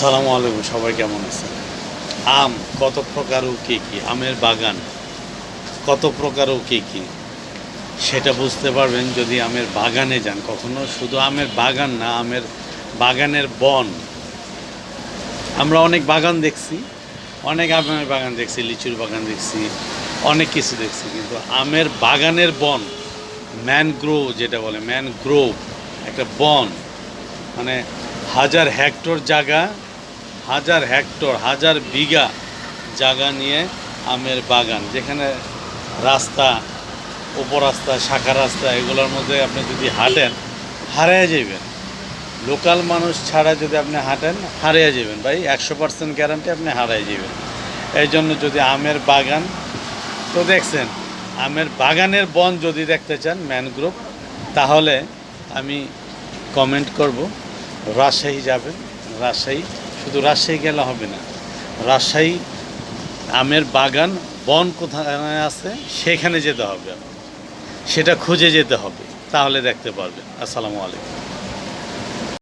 সালামু আলাইকুম, সবাই কেমন আছেন? আম, কত প্রকার ও কী কী? আমের বাগান, কত প্রকার ও কী কী? সেটা বুঝতে পারবেন যদি আমের বাগানে যান। কখনো শুধু আমের বাগান না, আমের বাগানের বন। আমরা অনেক বাগান দেখছি, অনেক আমের বাগান দেখছি, লিচুর বাগান দেখছি, অনেক কিছু দেখছি, কিন্তু আমের বাগানের বন, ম্যানগ্রোভ যেটা বলে, ম্যানগ্রোভ, একটা বন মানে হাজার হেক্টর জায়গা, হাজার হেক্টর, হাজার বিঘা জায়গা নিয়ে আমের বাগান। যেখানে রাস্তা, উপরাস্তা, শাখা রাস্তা, এগুলোর মধ্যে আপনি যদি হাঁটেন, হারিয়ে যাবেন লোকাল মানুষ ছাড়া যদি আপনি হাঁটেন, হারিয়ে যাবেন ভাই। একশো পার্সেন্ট গ্যারান্টি আপনি হারিয়ে যাবেন এই জন্য যদি আমের বাগান, তো দেখছেন, আমের বাগানের বন যদি দেখতে চান, ম্যানগ্রোভ, তাহলে আমি কমেন্ট করব। রাজশাহী যাবেন, রাজশাহী। শুধু রাজশাহী গেলে হবে না, রাজশাহী আমের বাগান, বন কোথায় আছে, সেখানে যেতে হবে। সেটা খুঁজে যেতে হবে, তাহলে দেখতে পারবেন। আসসালামু আলাইকুম।